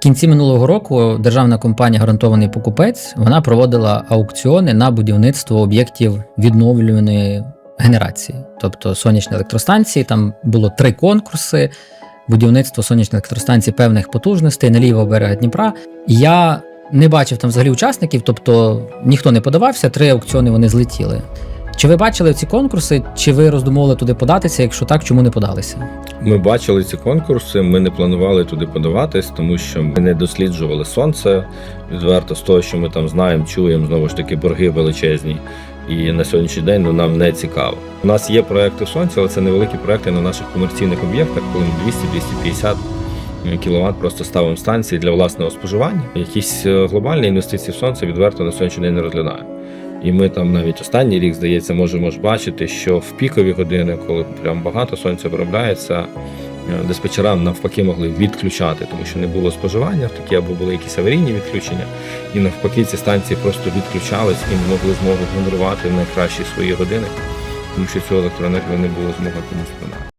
кінці минулого року державна компанія Гарантований покупець вона проводила аукціони на будівництво об'єктів відновлюваної генерації, тобто сонячні електростанції. Там було три конкурси: будівництво сонячних електростанцій певних потужностей на лівого берега Дніпра. Я не бачив там взагалі учасників, тобто ніхто не подавався, три аукціони вони злетіли. Чи ви бачили ці конкурси, чи ви роздумували туди податися? Якщо так, чому не подалися? Ми бачили ці конкурси, ми не планували туди подаватись, тому що ми не досліджували сонце. Відверто з того, що ми там знаємо, чуємо, знову ж таки, борги величезні. І на сьогоднішній день ну, нам не цікаво. У нас є проекти сонця, але це невеликі проекти на наших комерційних об'єктах, коли ми 200-250 кВт просто ставимо станції для власного споживання. Якісь е, глобальні інвестиції в сонце відверто на сьогоднішній день не розглядаємо. І ми там навіть останній рік, здається, можемо ж бачити, що в пікові години, коли прям багато сонця виробляється, е, диспетчерам навпаки могли відключати, тому що не було споживання, такі або були якісь аварійні відключення, і навпаки ці станції просто відключались і не могли змогу генерувати в найкращі свої години, тому що цю електроенергію не було змоги комусь.